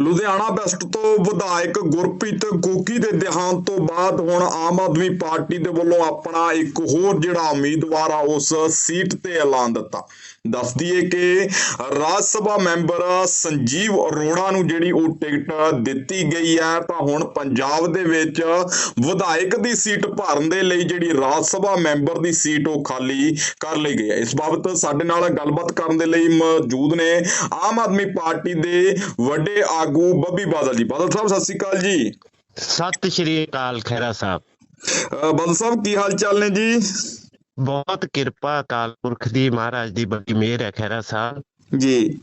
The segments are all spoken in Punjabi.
ਲੁਧਿਆਣਾ ਵੈਸਟ ਤੋਂ ਵਿਧਾਇਕ ਗੁਰਪ੍ਰੀਤ ਗੋਗੀ ਦੇ ਦੇਹਾਂਤ ਤੋਂ ਬਾਅਦ ਹੁਣ ਆਮ ਆਦਮੀ ਪਾਰਟੀ ਦੇ ਵੱਲੋਂ ਆਪਣਾ ਇੱਕ ਹੋਰ ਜਿਹੜਾ ਉਮੀਦਵਾਰ ਆ, ਉਸ ਸੀਟ ਤੇ ਐਲਾਨ ਦਿੱਤਾ। ਦੱਸ ਦਈਏ ਕਿ ਰਾਜ ਸਭਾ ਮੈਂਬਰ ਸੰਜੀਵ ਅਰੋੜਾ ਨੂੰ ਜਿਹੜੀ ਉਹ ਟਿਕਟ ਦਿੱਤੀ ਗਈ ਹੈ ਤਾਂ ਹੁਣ ਪੰਜਾਬ ਦੇ ਵਿੱਚ ਵਿਧਾਇਕ ਦੀ ਸੀਟ ਭਰਨ ਦੇ ਲਈ ਜਿਹੜੀ ਰਾਜ ਸਭਾ ਮੈਂਬਰ ਦੀ ਸੀਟ ਉਹ ਖਾਲੀ ਕਰ ਲਈ ਗਈ ਹੈ। ਇਸ ਬਾਬਤ ਸਾਡੇ ਨਾਲ ਗੱਲਬਾਤ ਕਰਨ ਦੇ ਲਈ ਮੌਜੂਦ ਨੇ ਆਮ ਆਦਮੀ ਪਾਰਟੀ ਦੇ ਵੱਡੇ ਆਗੂ ਬੱਬੀ ਬਾਦਲ ਜੀ। ਬਾਦਲ ਸਾਹਿਬ ਸਤਿ ਸ਼੍ਰੀ ਅਕਾਲ ਜੀ। ਸਤਿ ਸ਼੍ਰੀ ਅਕਾਲ ਖੈਰਾ ਸਾਹਿਬ। ਬਾਦਲ ਸਾਹਿਬ ਕੀ ਹਾਲ ਚਾਲ ਨੇ ਜੀ? ਬਹੁਤ ਕਿਰਪਾ ਅਕਾਲ ਪੁਰਖ ਦੀ ਮਹਾਰਾਜ ਦੀ ਬੜੀ ਮਿਹਰ ਹੈ ਖੈਰਾ ਸਾਹਿਬ। ਜੀ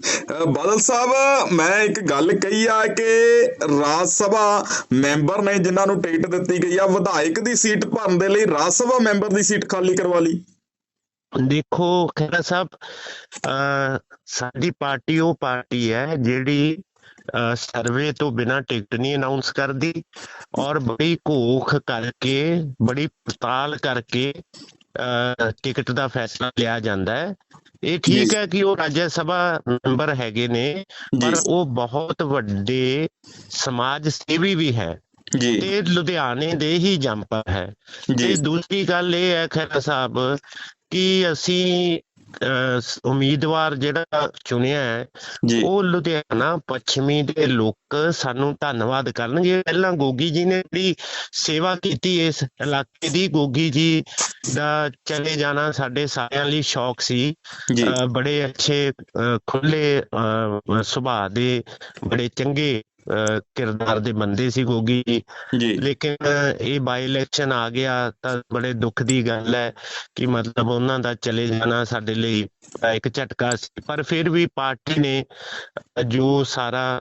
ਬਾਦਲ ਸਾਹਿਬ ਮੈਂ ਇੱਕ ਗੱਲ ਕਹੀ ਆ ਕਿ ਰਾਜ ਸਭਾ ਮੈਂਬਰ ਨੇ ਜਿਨ੍ਹਾਂ ਨੂੰ ਟਿਕਟ ਦਿੱਤੀ ਗਈ ਆ ਵਿਧਾਇਕ ਦੀ ਸੀਟ ਭਰਨ ਦੇ ਲਈ ਰਾਜ ਸਭਾ ਮੈਂਬਰ ਦੀ ਸੀਟ ਖਾਲੀ ਕਰਵਾ ਲਈ। ਦੇਖੋ ਖੈਰਾ ਸਾਹਿਬ ਸਾਡੀ ਪਾਰਟੀ ਉਹ ਪਾਰਟੀ ਹੈ ਜਿਹੜੀ ਸਰਵੇ ਤੋਂ ਬਿਨਾ ਟਿਕਟ ਨਹੀਂ ਅਨਾਉਂਸ ਕਰਦੀ ਔਰ ਬੜੀ ਘੋਖ ਕਰਕੇ ਬੜੀ ਪੜਤਾਲ ਕਰਕੇ ਟਿਕਟ ਦਾ ਫੈਸਲਾ ਲਿਆ ਜਾਂਦਾ ਹੈ। ਇਹ ਠੀਕ। ਹੈ ਕਿ ਉਹ ਰਾਜ ਸਭਾ ਮੈਂਬਰ ਹੈਗੇ ਨੇ ਪਰ ਉਹ ਬਹੁਤ ਵੱਡੇ ਸਮਾਜ ਸੇਵੀ ਵੀ ਹੈ ਜੀ। ਤੇ ਲੁਧਿਆਣੇ ਦੇ ਹੀ ਜੰਪਰ ਹੈ। ਤੇ ਜੀ ਦੂਸਰੀ ਗੱਲ ਇਹ ਹੈ ਖੈਰਾ ਸਾਹਿਬ ਕਿ ਅਸੀਂ ਉਮੀਦਵਾਰ ਜਿਹੜਾ ਚੁਣਿਆ ਹੈ ਉਹ ਲੁਧਿਆਣਾ ਪੱਛਮੀ ਦੇ ਲੋਕ ਸਾਨੂੰ ਧੰਨਵਾਦ ਕਰਨਗੇ। ਪਹਿਲਾਂ ਗੋਗੀ ਜੀ ਨੇ ਜਿਹੜੀ ਸੇਵਾ ਕੀਤੀ ਇਸ ਇਲਾਕੇ ਦੀ। ਗੋਗੀ ਜੀ ਦਾ ਚਲੇ ਜਾਣਾ ਸਾਡੇ ਸਾਰਿਆਂ ਲਈ ਸ਼ੌਕ ਸੀ। ਬੜੇ ਅੱਛੇ ਖੁੱਲੇ ਸੁਭਾਅ ਦੇ ਬੜੇ ਚੰਗੇ ਕਿਰਦਾਰ ਦੇ ਬੰਦੇ ਸੀ ਗੋਗੀ ਜੀ। ਲੇਕਿਨ ਇਹ ਬਾਈ ਇਲੈਕਸ਼ਨ ਆ ਗਿਆ ਤਾਂ ਬੜੇ ਦੁੱਖ ਦੀ ਗੱਲ ਹੈ ਕਿ ਮਤਲਬ ਉਹਨਾਂ ਦਾ ਚਲੇ ਜਾਣਾ ਸਾਡੇ ਲਈ ਇੱਕ ਝਟਕਾ ਸੀ। ਪਰ ਫਿਰ ਵੀ ਪਾਰਟੀ ਨੇ ਜੋ ਸਾਰਾ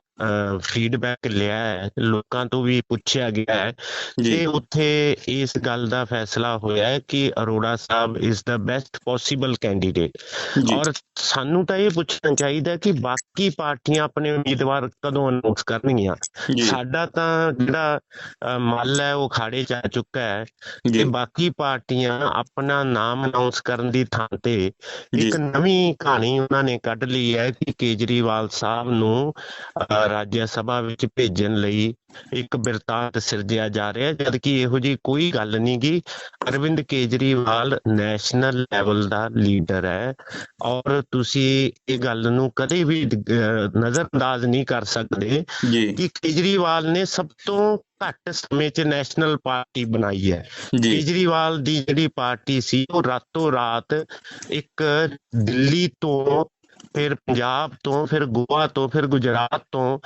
ਫੀਡਬੈਕ ਲਿਆ ਹੈ ਲੋਕਾਂ ਤੋਂ ਵੀ ਪੁੱਛਿਆ ਗਿਆ ਹੈ ਜੀ। ਤੇ ਉੱਥੇ ਇਸ ਗੱਲ ਦਾ ਫੈਸਲਾ ਹੋਇਆ ਹੈ ਕਿ Arora Sahib is the best possible candidate ਜੀ। ਔਰ ਸਾਨੂੰ ਤਾਂ ਇਹ ਪੁੱਛਣਾ ਚਾਹੀਦਾ ਕਿ ਬਾਕੀ ਪਾਰਟੀਆਂ ਆਪਣੇ ਉਮੀਦਵਾਰ ਕਦੋਂ ਅਨਾਉਂਸ ਕਰਨਗੀਆਂ? ਜੀ। ਸਾਡਾ ਤਾਂ ਜਿਹੜਾ ਮੱਲ ਹੈ ਉਹ ਖਾੜੇ ਚ ਆ ਚੁੱਕਾ ਹੈ ਜੀ। ਤੇ ਬਾਕੀ ਪਾਰਟੀਆਂ ਆਪਣਾ ਨਾਮ ਅਨਾਉਂਸ ਕਰਨ ਦੀ ਥਾਂ ਤੇ ਜੀ। ਇੱਕ ਨਵੀਂ ਕਹਾਣੀ ਉਹਨਾਂ ਨੇ ਕੱਢ ਲਈ ਹੈ ਕਿ ਕੇਜਰੀਵਾਲ ਸਾਹਿਬ ਨੂੰ ਰਾਜ ਸਭਾ ਵਿੱਚ ਭੇਜਣ ਲਈ ਇੱਕ ਬਿਰਤਾਂਤ ਸਿਰਜਿਆ ਜਾ ਰਿਹਾ ਜਦ ਕਿ ਇਹੋ ਜੀ ਕੋਈ ਗੱਲ ਨਹੀਂ ਗੀ। ਅਰਵਿੰਦ ਕੇਜਰੀਵਾਲ ਨੈਸ਼ਨਲ ਲੈਵਲ ਦਾ ਲੀਡਰ ਹੈ ਔਰ ਤੁਸੀਂ ਇਹ ਗੱਲ ਨੂੰ ਕਦੇ ਵੀ ਨਜ਼ਰਅੰਦਾਜ਼ ਨਹੀਂ ਕਰ ਸਕਦੇ ਕਿ ਕੇਜਰੀਵਾਲ ਨੇ ਸਭ ਤੋਂ ਘੱਟ ਸਮੇਂ 'ਚ ਨੈਸ਼ਨਲ ਪਾਰਟੀ ਬਣਾਈ ਹੈ। ਕੇਜਰੀਵਾਲ ਦੀ ਜਿਹੜੀ ਪਾਰਟੀ ਸੀ ਉਹ ਰਾਤੋਂ ਰਾਤ ਇੱਕ ਦਿੱਲੀ ਤੋਂ ਫਿਰ ਪੰਜਾਬ ਤੋਂ ਫਿਰ ਗੋਆ ਤੋਂ ਫਿਰ ਗੁਜਰਾਤ ਤੋਂ।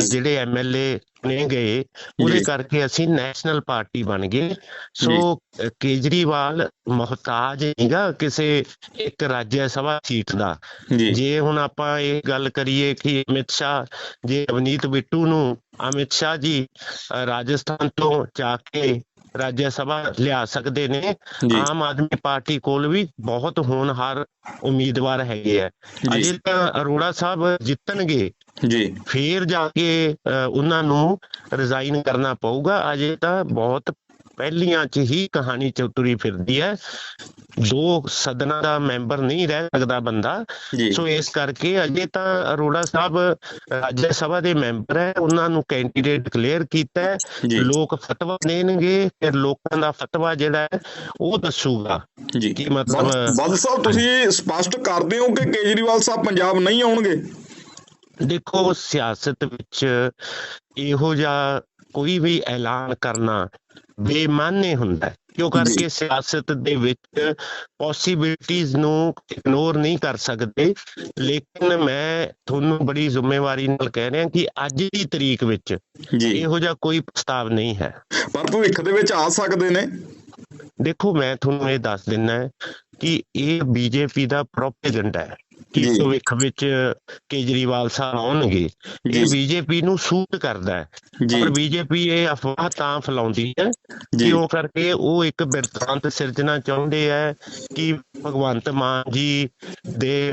ਜਿਹੜੇ ਐਮਐਲਏ ਨੇ ਗਏ ਉਹਦੇ। ਕਰਕੇ ਅਸੀਂ ਨੈਸ਼ਨਲ ਪਾਰਟੀ ਬਣ ਗਏ ਸੋ ਕੇਜਰੀਵਾਲ ਮੁਹਤਾਜ ਨਹੀਂਗਾ ਕਿਸੇ ਇੱਕ ਰਾਜ ਸਭਾ ਸੀਟ ਦਾ ਜੀ ਹੁਣ ਆਪਾਂ ਇਹ ਗੱਲ ਕਰੀਏ ਕਿ ਅਮਿਤ ਸ਼ਾਹ ਜੇ ਅਵਨੀਤ ਬਿੱਟੂ ਨੂੰ ਅਮਿਤ ਸ਼ਾਹ ਜੀ ਰਾਜਸਥਾਨ ਤੋਂ ਜਾ ਕੇ ਰਾਜ ਸਭਾ ਲਿਆ ਸਕਦੇ ਨੇ। ਆਮ ਆਦਮੀ ਪਾਰਟੀ ਕੋਲ ਵੀ ਬਹੁਤ ਹੋਣਹਾਰ ਉਮੀਦਵਾਰ ਹੈਗੇ ਆ। ਅਜੇ ਤਾਂ ਅਰੋੜਾ ਸਾਹਿਬ ਜਿੱਤਣਗੇ ਜੀ। ਫੇਰ ਜਾ ਕੇ ਉਹਨਾਂ ਨੂੰ ਰਿਜ਼ਾਈਨ ਕਰਨਾ ਪਊਗਾ। ਅਜੇ ਤਾਂ ਬਹੁਤ ਪਹਿਲੀਆਂ 'ਚ ਹੀ ਕਹਾਣੀ ਚ ਤੁਰੀ ਫਿਰਦੀ ਹੈ। ਦੋ ਸਦਨਾਂ ਦਾ ਮੈਂਬਰ ਨਹੀਂ ਰਹਿ ਸਕਦਾ ਬੰਦਾ। ਸੋ ਇਸ ਕਰਕੇ ਅਜੇ ਤਾਂ ਅਰੋੜਾ ਸਾਹਿਬ ਰਾਜ ਸਭਾ ਦੇ ਮੈਂਬਰ ਹੈ। ਉਹਨਾਂ ਨੂੰ ਕੈਂਡੀਡੇਟ ਡਿਕਲੇਅਰ ਕੀਤਾ ਹੈ। ਲੋਕ ਫਤਵਾ ਦੇਣਗੇ। ਫਿਰ ਲੋਕਾਂ ਦਾ ਫਤਵਾ ਜਿਹੜਾ ਹੈ ਉਹ ਦੱਸੂਗਾ। ਜੀ। ਕਿ ਮਤਲਬ ਬਾਦਲ ਸਾਹਿਬ ਤੁਸੀਂ ਸਪਸ਼ਟ ਕਰਦੇ ਹੋ ਕਿ ਕੇਜਰੀਵਾਲ ਸਾਹਿਬ ਪੰਜਾਬ ਨਹੀਂ ਆਉਣਗੇ? ਦੇਖੋ ਸਿਆਸਤ ਵਿੱਚ ਇਹੋ ਜਿਹਾ ਕੋਈ ਵੀ ਐਲਾਨ ਕਰਨਾ ਬੇਮਾਨੇ ਹੁੰਦਾ ਕਿਉਂ ਕਰਕੇ ਸਿਆਸਤ ਦੇ ਵਿੱਚ ਪੋਸਿਬਿਲਿਟੀਆਂ ਨੂੰ ਇਗਨੋਰ ਨਹੀਂ ਕਰ ਸਕਦੇ? ਲੇਕਿਨ ਮੈਂ ਤੁਹਾਨੂੰ ਬੜੀ ਜ਼ਿੰਮੇਵਾਰੀ ਨਾਲ ਕਹਿ ਰਿਹਾ ਕਿ ਅੱਜ ਦੀ ਤਰੀਕ ਵਿੱਚ ਇਹੋ ਜਿਹਾ ਕੋਈ ਪ੍ਰਸਤਾਵ ਨਹੀਂ ਹੈ। ਪਰ ਭਵਿੱਖ ਦੇ ਵਿੱਚ ਆ ਸਕਦੇ ਨੇ। ਦੇਖੋ ਮੈਂ ਤੁਹਾਨੂੰ ਇਹ ਦੱਸ ਹੈ ਕਿ ਇਹ ਬੀਜੇਪੀ ਦਾ ਪ੍ਰੋਪੇਗੈਂਡਾ ਹੈ। ਕਿ। ਭਵਿੱਖ ਵਿੱਚ ਕੇਜਰੀਵਾਲ ਸਾਹਿਬ ਆਉਣਗੇ। ਇਹ ਬੀਜੇਪੀ ਨੂੰ ਸੂਟ ਕਰਦਾ ਹੈ। ਪਰ ਬੀਜੇਪੀ ਇਹ ਅਫਵਾਹ ਤਾਂ ਫੈਲਾਉਂਦੀ ਹੈ ਜੀ। ਕਿਉਂ ਕਰਕੇ ਉਹ ਇੱਕ ਬਿਰਤਾਂਤ ਸਿਰਜਣਾ ਚਾਹੁੰਦੇ ਆ ਕਿ ਭਗਵੰਤ ਮਾਨ ਜੀ ਦੇ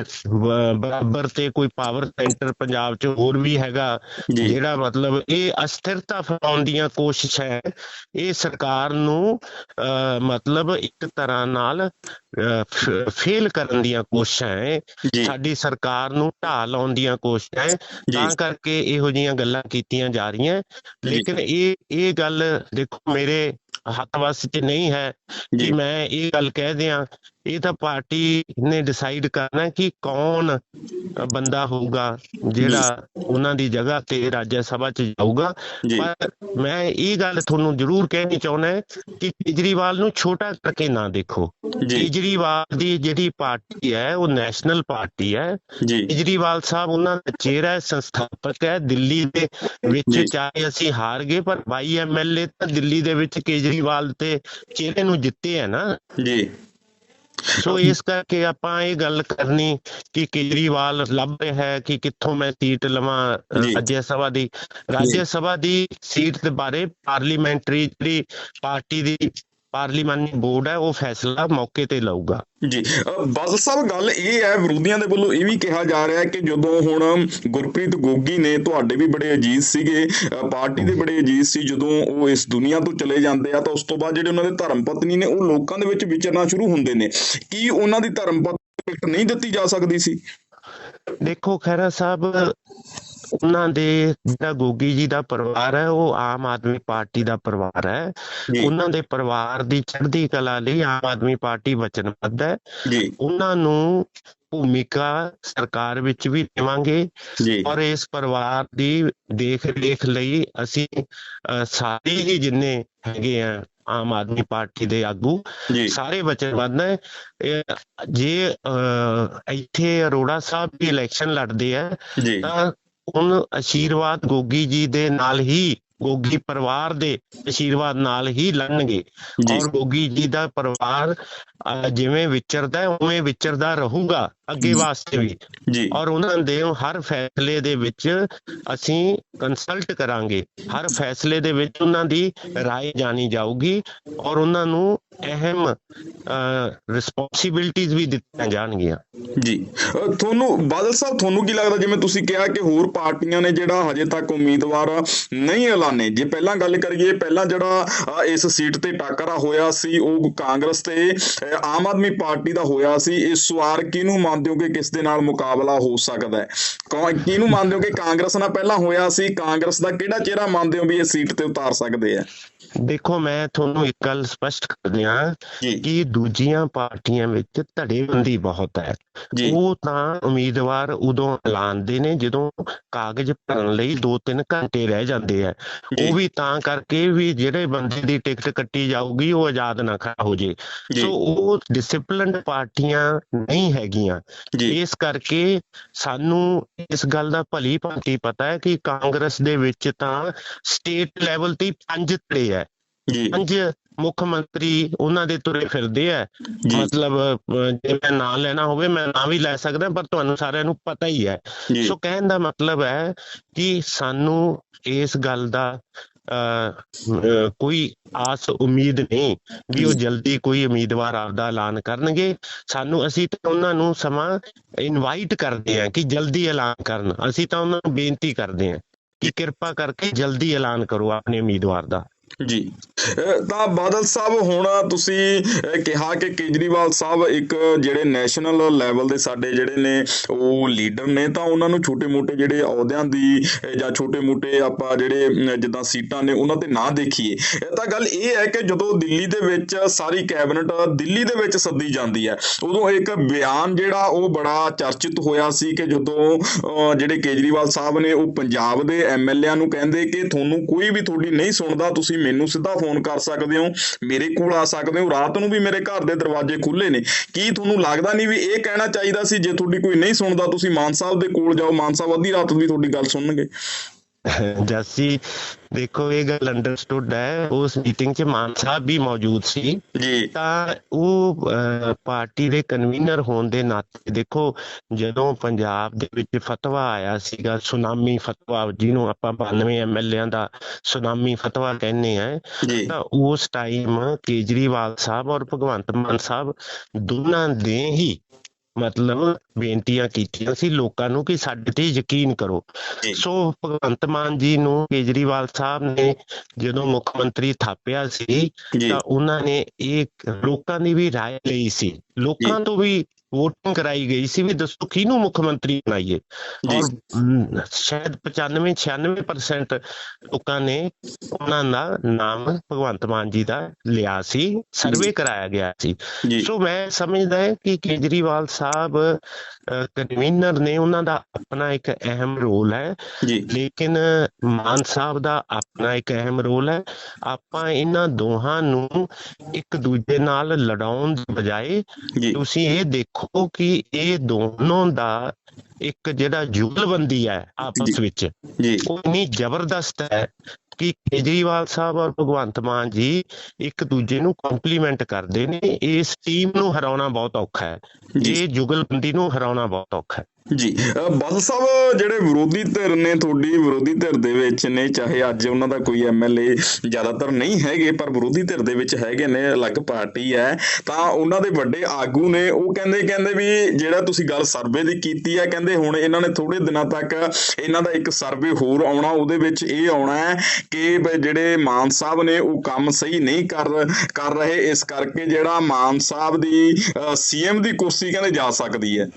ਬਰਾਬਰ ਤੇ ਕੋਈ ਪਾਵਰ ਸੈਂਟਰ ਪੰਜਾਬ 'ਚ ਹੋਰ ਵੀ ਹੈਗਾ ਜਿਹੜਾ ਮਤਲਬ ਇਹ ਅਸਥਿਰਤਾ ਫੈਲਾਉਣ ਦੀਆਂ ਕੋਸ਼ਿਸ਼ ਹੈ। ਇਹ ਸਰਕਾਰ ਨੂੰ ਮਤਲਬ ਇੱਕ ਤਰ੍ਹਾਂ ਨਾਲ ਫੇਲ ਕਰਨ ਦੀਆਂ ਕੋਸ਼ਿਸ਼ਾਂ ਹੈ ਸਾਡੀ ਸਰਕਾਰ ਨੂੰ ਢਾਹ ਲਾਉਣ ਦੀਆਂ ਕੋਸ਼ਿਸ਼ਾਂ ਹੈ ਤਾਂ ਕਰਕੇ ਇਹੋ ਜਿਹੀਆਂ ਗੱਲਾਂ ਕੀਤੀਆਂ ਜਾ ਰਹੀਆਂ। ਲੇਕਿਨ ਇਹ ਇਹ ਗੱਲ ਦੇਖੋ ਮੇਰੇ ਹੱਥ ਵੱਸ 'ਚ ਨਹੀਂ ਹੈ ਕਿ ਮੈਂ ਇਹ ਗੱਲ ਕਹਿ ਦਿਆਂ ਇਹ ਤਾਂ ਪਾਰਟੀ ਨੇ ਡਿਸਾਈਡ ਕਰਨਾ ਕਿ ਕੌਣ ਬੰਦਾ ਹੋਊਗਾ ਜਿਹੜਾ ਉਹਨਾਂ ਦੀ ਜਗ੍ਹਾ ਤੇ ਰਾਜ ਸਭਾ 'ਚ ਜਾਊਗਾ। ਪਰ ਮੈਂ ਇਹ ਗੱਲ ਤੁਹਾਨੂੰ ਜ਼ਰੂਰ ਕਹਿਣੀ ਚਾਹੁੰਦਾ ਕਿ ਕੇਜਰੀਵਾਲ ਨੂੰ ਛੋਟਾ ਕਰਕੇ ਨਾ ਦੇਖੋ। ਕੇਜਰੀਵਾਲ ਦੀ ਜਿਹੜੀ ਪਾਰਟੀ ਹੈ ਉਹ ਨੈਸ਼ਨਲ ਪਾਰਟੀ ਹੈ। ਕੇਜਰੀਵਾਲ ਸਾਹਿਬ ਉਹਨਾਂ ਦਾ ਚਿਹਰਾ ਸੰਸਥਾਪਕ ਹੈ। ਦਿੱਲੀ ਦੇ ਵਿੱਚ। ਚਾਹੇ ਅਸੀਂ ਹਾਰ ਗਏ ਪਰ 22 ਐਮਐਲਏ ਤਾਂ ਦਿੱਲੀ ਦੇ ਵਿੱਚ ਕੇਜਰੀਵਾਲ ਤੇ ਚਿਹਰੇ ਨੂੰ ਜਿੱਤੇ ਹੈ ਨਾ। ਜੀ। ਸੋ ਇਸ ਕਰਕੇ ਆਪਾਂ ਇਹ ਗੱਲ ਕਰਨੀ ਕਿ ਕੇਜਰੀਵਾਲ ਲੱਭ ਰਿਹਾ ਹੈ ਕਿ ਕਿੱਥੋਂ ਮੈਂ ਸੀਟ ਲਵਾਂ। ਰਾਜ ਸਭਾ ਦੀ ਰਾਜ ਸਭਾ ਦੀ ਸੀਟ ਦੇ ਬਾਰੇ ਪਾਰਲੀਮੈਂਟਰੀ ਜਿਹੜੀ ਪਾਰਟੀ ਦੀ ਪਾਰਲੀਮਾਨੀ ਬੋਰਡ ਹੈ ਉਹ ਫੈਸਲਾ ਮੌਕੇ ਤੇ ਲਊਗਾ। ਜੀ ਬਾਦਲ ਸਾਹਿਬ ਗੱਲ ਇਹ ਹੈ ਵਿਰੋਧੀਆਂ ਦੇ ਵੱਲੋਂ ਇਹ ਵੀ ਕਿਹਾ ਜਾ ਰਿਹਾ ਹੈ ਕਿ ਜਦੋਂ ਹੁਣ ਗੁਰਪ੍ਰੀਤ ਗੋਗੀ ਨੇ ਤੁਹਾਡੇ ਵੀ ਬੜੇ ਅਜੀਜ਼ ਸੀਗੇ ਪਾਰਟੀ ਦੇ ਬੜੇ ਅਜੀਜ਼ ਸੀ ਜਦੋਂ ਉਹ ਇਸ ਦੁਨੀਆ ਤੋਂ ਚਲੇ ਜਾਂਦੇ ਆ ਤਾਂ ਉਸ ਤੋਂ ਬਾਅਦ ਜਿਹੜੇ ਉਹਨਾਂ ਦੇ ਧਰਮ ਪਤਨੀ ਨੇ ਉਹ ਲੋਕਾਂ ਦੇ ਵਿੱਚ ਵਿਚਰਨਾ ਸ਼ੁਰੂ ਹੁੰਦੇ ਨੇ। ਕੀ ਉਹਨਾਂ ਦੀ ਧਰਮ ਪਤਨੀ ਨਹੀਂ ਦਿੱਤੀ ਜਾ ਸਕਦੀ ਸੀ? ਦੇਖੋ ਖਹਿਰਾ ਸਾਹਿਬ ਉਹਨਾਂ ਦੇ ਜਿਹੜਾ ਗੋਗੀ ਜੀ ਦਾ ਪਰਿਵਾਰ ਹੈ ਉਹ ਆਮ ਆਦਮੀ ਪਾਰਟੀ ਦਾ ਪਰਿਵਾਰ ਹੈ। ਉਹਨਾਂ ਦੇ ਪਰਿਵਾਰ ਦੀ ਚੜ੍ਹਦੀ ਕਲਾ ਲਈ ਆਮ ਆਦਮੀ ਪਾਰਟੀ ਵਚਨਬੱਧ ਹੈ। ਉਹਨਾਂ ਨੂੰ ਭੂਮਿਕਾ ਸਰਕਾਰ ਵਿੱਚ ਵੀ ਦੇਵਾਂਗੇ ਔਰ ਇਸ ਪਰਿਵਾਰ ਦੀ ਦੇਖ ਰੇਖ ਲਈ ਅਸੀਂ ਸਾਰੇ ਹੀ ਜਿੰਨੇ ਹੈਗੇ ਆ ਆਮ ਆਦਮੀ ਪਾਰਟੀ ਦੇ ਆਗੂ ਸਾਰੇ ਵਚਨਬੱਧ ਹੈ ਇਹ ਜੇ ਇੱਥੇ ਅਰੋੜਾ ਸਾਹਿਬ ਵੀ ਇਲੈਕਸ਼ਨ ਲੜਦੇ ਆ ਤਾਂ ਹੁਣ ਆਸ਼ੀਰਵਾਦ ਗੋਗੀ ਜੀ ਦੇ ਨਾਲ ਹੀ ਗੋਗੀ ਪਰਿਵਾਰ ਦੇ ਆਸ਼ੀਰਵਾਦ ਨਾਲ ਹੀ ਲੜਨਗੇ ਜੀ। ਔਰ ਗੋਗੀ ਜੀ ਦਾ ਪਰਿਵਾਰ ਜਿਵੇਂ ਵਿਚਰਦਾ ਹੈ, ਉਵੇਂ ਵਿਚਰਦਾ ਰਹੂਗਾ ਅੱਗੇ ਜੀ। ਵਾਸਤੇ ਵੀ ਜੀ ਔਰ ਉਹਨਾਂ ਦੇ ਹਰ ਫੈਸਲੇ ਦੇ ਵਿੱਚ ਅਸੀਂ ਕੰਸਲਟ ਕਰਾਂਗੇ ਹਰ ਫੈਸਲੇ ਦੇ ਵਿੱਚ ਉਹਨਾਂ ਦੀ رائے ਜਾਣੀ ਜਾਊਗੀ ਔਰ ਉਹਨਾਂ ਨੂੰ ਅਹਿਮ ਰਿਸਪੌਂਸਿਬਿਲਟੀਆਂ ਵੀ ਦਿੱਤੀਆਂ ਜਾਣਗੀਆਂ ਜੀ ਅ, ਤੁਹਾਨੂੰ ਬਾਦਲ ਸਾਹਿਬ ਤੁਹਾਨੂੰ ਕੀ ਲੱਗਦਾ ਜਿਵੇਂ ਤੁਸੀਂ ਕਿਹਾ ਕਿ ਹੋਰ ਪਾਰਟੀਆਂ ਨੇ ਜਿਹੜਾ ਹਜੇ ਤੱਕ ਉਮੀਦਵਾਰ ਨਹੀਂ ਐਲਾਨੇ ਜੇ ਪਹਿਲਾਂ ਗੱਲ ਕਰੀਏ ਪਹਿਲਾਂ ਜਿਹੜਾ ਅ, ਇਸ ਸੀਟ ਤੇ ਟਾਕਰਾ ਹੋਇਆ ਸੀ ਉਹ ਕਾਂਗਰਸ ਤੇ ਅ, ਆਮ ਆਦਮੀ ਪਾਰਟੀ ਦਾ ਹੋਇਆ ਸੀ ਇਸ ਵਾਰ ਕਿਹਨੂੰ ਮੰਨਦੇ ਹੋ ਕਿ ਕਿਸ ਦੇ ਨਾਲ ਮੁਕਾਬਲਾ ਹੋ ਸਕਦਾ ਹੈ? ਕੌਣ ਕਿਹਨੂੰ ਮੰਨਦੇ ਹੋ ਕਿ ਕਾਂਗਰਸ ਨਾਲ ਪਹਿਲਾਂ ਹੋਇਆ ਸੀ ਕਾਂਗਰਸ ਦਾ ਕਿਹੜਾ ਚਿਹਰਾ ਮੰਨਦੇ ਹੋ ਵੀ ਇਹ ਸੀਟ ਤੇ ਉਤਾਰ ਸਕਦੇ ਆ? ਦੇਖੋ ਮੈਂ ਤੁਹਾਨੂੰ ਇੱਕ ਗੱਲ ਸਪਸ਼ਟ ਕਰ ਦਿਆਂ ਜੀ। ਕਿ ਦੂਜੀਆਂ ਪਾਰਟੀਆਂ ਵਿੱਚ ਧੜੇਬੰਦੀ ਬਹੁਤ ਹੈ। ਉਹ ਤਾਂ ਉਮੀਦਵਾਰ ਉਦੋਂ ਐਲਾਨਦੇ ਨੇ ਜਦੋਂ ਕਾਗਜ਼ ਭਰਨ ਲਈ 2-3 ਘੰਟੇ ਰਹਿ ਜਾਂਦੇ ਆ। ਉਹ ਵੀ ਤਾਂ ਕਰਕੇ ਵੀ ਜਿਹੜੇ ਬੰਦੇ ਦੀ ਟਿਕਟ ਕੱਟੀ ਜਾਊਗੀ ਉਹ ਆਜ਼ਾਦ ਨਾ ਖੜਾ ਹੋ ਜੇ। ਜੀ। ਸੋ ਉਹ ਡਿਸਪਲਿਨਡ ਪਾਰਟੀਆਂ ਨਹੀਂ ਹੈਗੀਆਂ। ਇਸ ਕਰਕੇ ਸਾਨੂੰ ਇਸ ਗੱਲ ਦਾ ਭਲੀ ਭਾਂਤੀ ਪਤਾ ਹੈ ਕਿ ਕਾਂਗਰਸ ਦੇ ਵਿੱਚ ਤਾਂ ਸਟੇਟ ਲੈਵਲ ਤੇ ਪੰਜ ਧੜੇ ਹੈ। ਜੀ। ਪੰਜ ਮੁੱਖ ਮੰਤਰੀ ਉਹਨਾਂ ਦੇ ਤੁਰੇ ਫਿਰਦੇ ਆ ਮਤਲਬ ਜੇ ਮੈਂ ਨਾਂ ਲੈਣਾ ਹੋਵੇ ਮੈਂ ਨਾਂ ਵੀ ਲੈ ਸਕਦਾ ਪਰ ਤੁਹਾਨੂੰ ਸਾਰਿਆਂ ਨੂੰ ਪਤਾ ਹੀ ਹੈ। ਸੋ ਕਹਿਣ ਦਾ ਮਤਲਬ ਹੈ ਕਿ ਸਾਨੂੰ ਇਸ ਗੱਲ ਦਾ ਕੋਈ ਆਸ ਉਮੀਦ ਨਹੀਂ ਵੀ ਉਹ ਜਲਦੀ ਕੋਈ ਉਮੀਦਵਾਰ ਆਪਦਾ ਐਲਾਨ ਕਰਨਗੇ। ਸਾਨੂੰ ਅਸੀਂ ਤਾਂ ਉਹਨਾਂ ਨੂੰ ਸਮਾਂ ਇਨਵਾਈਟ ਕਰਦੇ ਹਾਂ ਕਿ ਜਲਦੀ ਐਲਾਨ ਕਰਨ। ਅਸੀਂ ਤਾਂ ਉਹਨਾਂ ਨੂੰ ਬੇਨਤੀ ਕਰਦੇ ਹਾਂ ਕਿ ਕਿਰਪਾ ਕਰਕੇ ਜਲਦੀ ਐਲਾਨ ਕਰੋ ਆਪਣੇ ਉਮੀਦਵਾਰ ਦਾ। ਜੀ। ਤਾਂ ਬਾਦਲ ਸਾਹਿਬ, ਹੁਣ ਤੁਸੀਂ ਕਿਹਾ ਕਿ ਕੇਜਰੀਵਾਲ ਸਾਹਿਬ ਇੱਕ ਜਿਹੜੇ ਨੈਸ਼ਨਲ ਲੈਵਲ ਦੇ ਸਾਡੇ ਜਿਹੜੇ ਨੇ, ਉਹ ਲੀਡਰ ਨੇ, ਤਾਂ ਉਹਨਾਂ ਨੂੰ ਛੋਟੇ-ਮੋਟੇ ਜਿਹੜੇ ਅਹੁਦਿਆਂ ਦੀ ਜਾਂ ਛੋਟੇ-ਮੋਟੇ ਆਪਾਂ ਜਿਹੜੇ ਜਿੱਦਾਂ ਸੀਟਾਂ ਨੇ, ਉਹਨਾਂ ਤੇ ਨਾ ਦੇਖੀਏ। ਇਹ ਤਾਂ ਗੱਲ ਇਹ ਹੈ ਕਿ ਜਦੋਂ ਦਿੱਲੀ ਦੇ ਵਿੱਚ ਸਾਰੀ ਕੈਬਨਿਟ ਦਿੱਲੀ ਦੇ ਵਿੱਚ ਸੱਦੀ ਜਾਂਦੀ ਹੈ, ਉਦੋਂ ਇੱਕ ਬਿਆਨ ਜਿਹੜਾ, ਉਹ ਬੜਾ ਚਰਚਿਤ ਹੋਇਆ ਸੀ ਕਿ ਜਦੋਂ ਜਿਹੜੇ ਕੇਜਰੀਵਾਲ ਸਾਹਿਬ ਨੇ, ਉਹ ਪੰਜਾਬ ਦੇ ਐਮਐਲਏਆਂ ਨੂੰ ਕਹਿੰਦੇ ਕਿ ਤੁਹਾਨੂੰ ਕੋਈ ਵੀ ਤੁਹਾਡੀ ਨਹੀਂ ਸੁਣਦਾ, ਤੁਸੀਂ ਮੈਨੂੰ ਸਿੱਧਾ ਫੋਨ ਕਰ ਸਕਦੇ ਹੋ, ਮੇਰੇ ਕੋਲ ਆ ਸਕਦੇ ਹੋ, ਰਾਤ ਨੂੰ ਵੀ ਮੇਰੇ ਘਰ ਦੇ ਦਰਵਾਜ਼ੇ ਖੁੱਲੇ ਨੇ। ਕੀ ਤੁਹਾਨੂੰ ਲੱਗਦਾ ਨਹੀਂ ਵੀ ਇਹ ਕਹਿਣਾ ਚਾਹੀਦਾ ਸੀ, ਜੇ ਤੁਹਾਡੀ ਕੋਈ ਨਹੀਂ ਸੁਣਦਾ, ਤੁਸੀਂ ਮਾਨ ਸਾਹਿਬ ਦੇ ਕੋਲ ਜਾਓ, ਮਾਨ ਸਾਹਿਬ ਅੱਧੀ ਰਾਤ ਵੀ ਤੁਹਾਡੀ ਗੱਲ ਸੁਣਨਗੇ। ਜੱਸੀ ਦੇਖੋ ਇਹ ਗੱਲ ਅੰਡਰਸਟੂਡ ਹੈ ਉਸ ਮੀਟਿੰਗ 'ਚ ਮਾਨ ਸਾਹਿਬ ਵੀ ਮੌਜੂਦ ਸੀ। ਜੀ। ਤਾਂ ਉਹ ਪਾਰਟੀ ਦੇ ਕਨਵੀਨਰ ਹੋਣ ਦੇ ਨਾਤੇ ਦੇਖੋ ਜਦੋਂ ਪੰਜਾਬ ਦੇ ਵਿੱਚ ਫਤਵਾ ਆਇਆ ਸੀਗਾ ਸੁਨਾਮੀ ਫਤਵਾ ਜਿਹਨੂੰ ਆਪਾਂ 92 ਐਮਐਲਏਆਂ ਦਾ ਸੁਨਾਮੀ ਫਤਵਾ ਕਹਿੰਦੇ ਆ ਤਾਂ ਉਸ ਟਾਈਮ ਕੇਜਰੀਵਾਲ ਸਾਹਿਬ ਔਰ ਭਗਵੰਤ ਮਾਨ ਸਾਹਿਬ ਦੋਨਾਂ ਦੇ ਹੀ ਮਤਲਬ ਬੇਨਤੀਆਂ ਕੀਤੀਆਂ ਸੀ ਲੋਕਾਂ ਨੂੰ ਕਿ ਸਾਡੇ ਤੇ ਯਕੀਨ ਕਰੋ ਜੀ। ਸੋ ਭਗਵੰਤ ਮਾਨ ਜੀ ਨੂੰ ਕੇਜਰੀਵਾਲ ਸਾਹਿਬ ਨੇ ਜਦੋਂ ਮੁੱਖ ਮੰਤਰੀ ਥਾਪਿਆ ਸੀ ਜੀ ਤਾਂ ਉਹਨਾਂ ਨੇ ਇਹ ਲੋਕਾਂ ਦੀ ਵੀ رائے ਲਈ ਸੀ ਲੋਕਾਂ ਤੋਂ ਵੀ ਵੋਟਿੰਗ ਕਰਾਈ ਗਈ ਸੀ ਵੀ ਦੱਸੋ ਕਿਹਨੂੰ ਮੁੱਖ ਮੰਤਰੀ ਬਣਾਈਏ। ਔਰ ਸ਼ਾਇਦ 95 96% ਲੋਕਾਂ ਨੇ ਉਹਨਾਂ ਦਾ ਨਾਮ ਭਗਵੰਤ ਮਾਨ ਜੀ ਦਾ ਲਿਆ ਸੀ ਸਰਵੇ ਕਰਾਇਆ ਗਿਆ ਸੀ। ਸੋ ਮੈਂ ਸਮਝਦਾ ਹੈ ਕਿ ਕੇਜਰੀਵਾਲ ਸਾਹਿਬ ਕਨਵੀਨਰ ਨੇ ਉਹਨਾਂ ਦਾ ਆਪਣਾ ਇੱਕ ਅਹਿਮ ਰੋਲ ਹੈ। ਲੇਕਿਨ ਮਾਨ ਸਾਹਿਬ ਦਾ ਆਪਣਾ ਇੱਕ ਅਹਿਮ ਰੋਲ ਹੈ। ਆਪਾਂ ਇਹਨਾਂ ਦੋਹਾਂ ਨੂੰ ਇੱਕ ਦੂਜੇ ਨਾਲ ਲੜਾਉਣ ਦੀ ਬਜਾਏ ਤੁਸੀਂ ਇਹ ਦੇਖੋ ਕਿ ਇਹ ਦੋਨੋਂ ਦਾ ਇੱਕ ਜਿਹੜਾ ਜੁਗਲਬੰਦੀ ਹੈ ਆਪਸ। ਵਿੱਚ ਜੀ ਉਹ ਇੰਨੀ ਜ਼ਬਰਦਸਤ ਹੈ ਕਿ ਕੇਜਰੀਵਾਲ ਸਾਹਿਬ ਔਰ ਭਗਵੰਤ ਮਾਨ ਜੀ ਇੱਕ ਦੂਜੇ ਨੂੰ ਕੰਪਲੀਮੈਂਟ ਕਰਦੇ ਨੇ ਇਸ ਟੀਮ ਨੂੰ ਹਰਾਉਣਾ ਬਹੁਤ ਔਖਾ ਹੈ। ਇਹ ਜੁਗਲਬੰਦੀ ਨੂੰ ਹਰਾਉਣਾ ਬਹੁਤ ਔਖਾ ਹੈ ਜੀ ਅ, ਬਾਦਲ ਸਾਹਿਬ ਜਿਹੜੇ ਵਿਰੋਧੀ ਧਿਰ ਨੇ ਤੁਹਾਡੀ ਵਿਰੋਧੀ ਧਿਰ ਦੇ ਵਿੱਚ ਨੇ ਚਾਹੇ ਅੱਜ ਉਹਨਾਂ ਦਾ ਕੋਈ ਐਮਐਲਏ ਜ਼ਿਆਦਾਤਰ ਨਹੀਂ ਹੈਗੇ ਪਰ ਵਿਰੋਧੀ ਧਿਰ ਦੇ ਵਿੱਚ ਹੈਗੇ ਨੇ ਅਲੱਗ ਪਾਰਟੀ ਹੈ ਤਾਂ ਉਹਨਾਂ ਦੇ ਵੱਡੇ ਆਗੂ ਨੇ ਉਹ ਕਹਿੰਦੇ ਕਹਿੰਦੇ ਵੀ ਜਿਹੜਾ ਤੁਸੀਂ ਗੱਲ ਸਰਵੇ ਦੀ ਕੀਤੀ ਹੈ ਕਹਿੰਦੇ ਹੁਣ ਇਹਨਾਂ ਨੇ ਥੋੜੇ ਦਿਨਾਂ ਤੱਕ ਇਹਨਾਂ ਦਾ ਇੱਕ ਸਰਵੇ ਹੋਰ ਆਉਣਾ ਉਹਦੇ ਵਿੱਚ ਇਹ ਆਉਣਾ ਹੈ ਕਿ ਜਿਹੜੇ ਮਾਨ ਸਾਹਿਬ ਨੇ ਉਹ ਕੰਮ ਸਹੀ ਨਹੀਂ ਕਰ ਕਰ ਰਹੇ ਇਸ ਕਰਕੇ ਜਿਹੜਾ ਮਾਨ ਸਾਹਿਬ ਦੀ ਸੀਐਮ ਦੀ ਕੁਰਸੀ ਕਹਿੰਦੇ ਜਾ ਸਕਦੀ ਹੈ।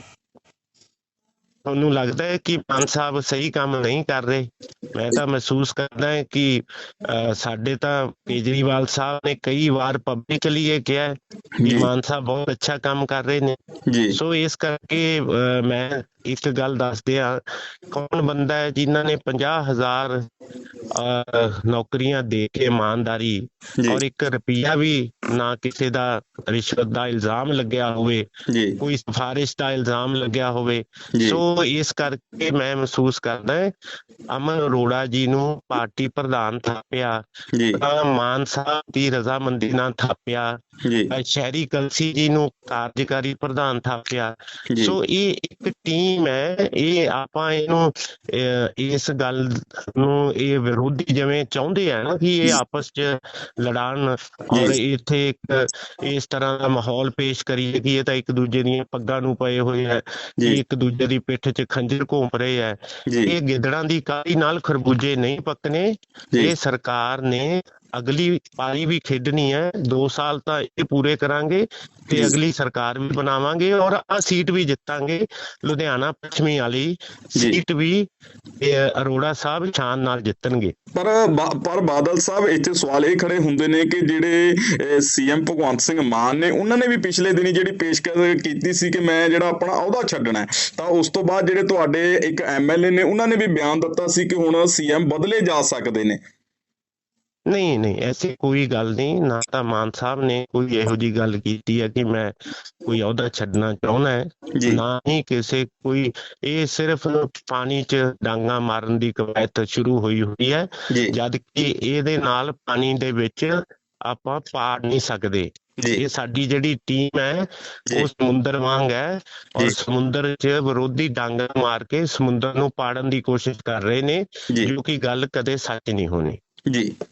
ਤੁਹਾਨੂੰ ਲੱਗਦਾ ਹੈ ਕਿ ਮਾਨ ਸਾਹਿਬ ਸਹੀ ਕੰਮ ਨਹੀਂ ਕਰ ਰਹੇ? ਮੈਂ ਤਾਂ ਮਹਿਸੂਸ ਕਰਦਾ ਹਾਂ ਕਿ ਸਾਡੇ ਤਾਂ ਕੇਜਰੀਵਾਲ ਸਾਹਿਬ ਨੇ ਕਈ ਵਾਰ ਪਬਲਿਕਲੀ ਇਹ ਕਿਹਾ ਹੈ ਕਿ। ਮਾਨ ਸਾਹਿਬ ਬਹੁਤ ਅੱਛਾ ਕੰਮ ਕਰ ਰਹੇ ਨੇ। ਜੀ। ਸੋ ਇਸ ਕਰਕੇ ਮੈਂ ਇੱਕ ਗੱਲ ਦੱਸਦੇ ਆ ਕੌਣ ਬੰਦਾ ਹੈ ਜਿਨ੍ਹਾਂ ਨੇ 50000 ਨੌਕਰੀਆਂ ਦੇ ਕੇ ਇਮਾਨਦਾਰੀ ਔਰ ਇੱਕ ਰੁਪਿਆ ਵੀ ਨਾ ਕਿਸੇ ਦਾ ਰਿਸ਼ਵਤ ਦਾ ਇਲਜ਼ਾਮ ਲੱਗਿਆ ਹੋਵੇ ਕੋਈ ਸਿਫਾਰਿਸ਼ ਦਾ ਇਲਜ਼ਾਮ ਲੱਗਿਆ ਹੋਵੇ। ਸੋ ਇਸ ਕਰਕੇ ਮੈਂ ਮਹਿਸੂਸ ਕਰਦਾ ਹਾਂ ਅਮਨ ਅਰੋੜਾ ਜੀ ਨੂੰ ਪਾਰਟੀ ਪ੍ਰਧਾਨ ਥਾਪਿਆ ਜੀ। ਮਾਨ ਸਾਹਿਬ ਦੀ ਰਜ਼ਾਮੰਦੀ ਨਾਲ ਥਾਪਿਆ ਜੀ। ਸ਼ਹਿਰੀ ਕਲਸੀ ਜੀ ਨੂੰ ਕਾਰਜਕਾਰੀ ਪ੍ਰਧਾਨ ਥਾਪਿਆ। ਸੋ ਇਹ ਇੱਕ ਟੀਮ ਹੈ ਇਹ ਆਪਾਂ ਇਹਨੂੰ ਇਸ ਗੱਲ ਨੂੰ ਇਹ ਵਿਰੋਧੀ ਜਿਵੇਂ ਚਾਹੁੰਦੇ ਆ ਨਾ ਕਿ ਇਹ ਆਪਸ 'ਚ ਲੜਨ ਔਰ ਇੱਥੇ ਇੱਕ ਇਸ ਤਰ੍ਹਾਂ ਦਾ ਮਾਹੌਲ ਪੇਸ਼ ਕਰੀਏ ਕਿ ਇਹ ਤਾਂ ਇੱਕ ਦੂਜੇ ਦੀਆਂ ਪੱਗਾਂ ਨੂੰ ਪਏ ਹੋਏ ਹੈ ਇੱਕ ਦੂਜੇ ਦੀ ਪਿੱਠ 'ਚ ਖੰਜਰ ਘੋਂਪ ਰਹੇ ਹੈ ਇਹ ਗਿੱਦੜਾਂ ਦੀ ਕਾਲੀ ਨਾਲ ਖਰਬੂਜੇ ਨਹੀਂ ਪੱਕਨੇ ਇਹ ਸਰਕਾਰ ਨੇ ਅਗਲੀ ਪਾਰੀ ਵੀ ਖੇਡਣੀ ਹੈ 2 ਸਾਲ ਤਾਂ ਇਹ ਪੂਰੇ ਕਰਾਂਗੇ ਤੇ। ਅਗਲੀ ਸਰਕਾਰ ਵੀ ਬਣਾਵਾਂਗੇ ਔਰ ਆ ਸੀਟ ਵੀ ਜਿੱਤਾਂਗੇ ਲੁਧਿਆਣਾ ਪੱਛਮੀ ਵਾਲੀ। ਸੀਟ ਵੀ ਅਰੋੜਾ ਸਾਹਿਬ ਸ਼ਾਨ ਨਾਲ ਜਿੱਤਣਗੇ ਪਰ ਪਰ ਬਾਦਲ ਸਾਹਿਬ ਇੱਥੇ ਸਵਾਲ ਇਹ ਖੜੇ ਹੁੰਦੇ ਨੇ ਕਿ ਜਿਹੜੇ ਸੀਐਮ ਭਗਵੰਤ ਸਿੰਘ ਮਾਨ ਨੇ ਉਹਨਾਂ ਨੇ ਵੀ ਪਿਛਲੇ ਦਿਨੀ ਜਿਹੜੀ ਪੇਸ਼ਕਸ਼ ਕੀਤੀ ਸੀ ਕਿ ਮੈਂ ਜਿਹੜਾ ਆਪਣਾ ਅਹੁਦਾ ਛੱਡਣਾ ਤਾਂ ਉਸ ਤੋਂ ਬਾਅਦ ਜਿਹੜੇ ਤੁਹਾਡੇ ਇੱਕ ਐਮਐਲਏ ਨੇ ਉਹਨਾਂ ਨੇ ਵੀ ਬਿਆਨ ਦਿੱਤਾ ਸੀ ਕਿ ਹੁਣ ਸੀਐਮ ਬਦਲੇ ਜਾ ਸਕਦੇ ਨੇ ਨਹੀਂ ਨਹੀਂ ਐਸੀ ਕੋਈ ਗੱਲ ਨਹੀਂ ਨਾ ਤਾਂ ਮਾਨ ਸਾਹਿਬ ਨੇ ਕੋਈ ਇਹੋ ਜੀ ਗੱਲ ਕੀਤੀ ਹੈ ਕਿ ਮੈਂ ਕੋਈ ਅਹੁਦਾ ਛੱਡਣਾ ਚਾਹੁੰਦਾ ਹੈ। ਨਾ ਹੀ ਕਿਸੇ ਕੋਈ ਇਹ ਸਿਰਫ ਪਾਣੀ 'ਚ ਡਾਂਗਾ ਮਾਰਨ ਦੀ ਕਵਾਇਤ ਸ਼ੁਰੂ ਹੋਈ ਹੋਈ ਹੈ। ਜਦ ਕਿ ਇਹਦੇ ਨਾਲ ਪਾਣੀ ਦੇ ਵਿੱਚ ਆਪਾਂ ਪਾੜ ਨਹੀਂ ਸਕਦੇ। ਇਹ ਸਾਡੀ ਜਿਹੜੀ ਟੀਮ ਹੈ। ਉਹ ਸਮੁੰਦਰ ਵਾਂਗ ਹੈ ਔਰ। ਸਮੁੰਦਰ 'ਚ ਵਿਰੋਧੀ ਡਾਂਗਾ ਮਾਰ ਕੇ ਸਮੁੰਦਰ ਨੂੰ ਪਾੜਨ ਦੀ ਕੋਸ਼ਿਸ਼ ਕਰ ਰਹੇ ਨੇ ਜੋ ਕਿ ਗੱਲ ਕਦੇ ਸੱਚ ਨਹੀਂ ਹੋਣੀ। ਜੀ।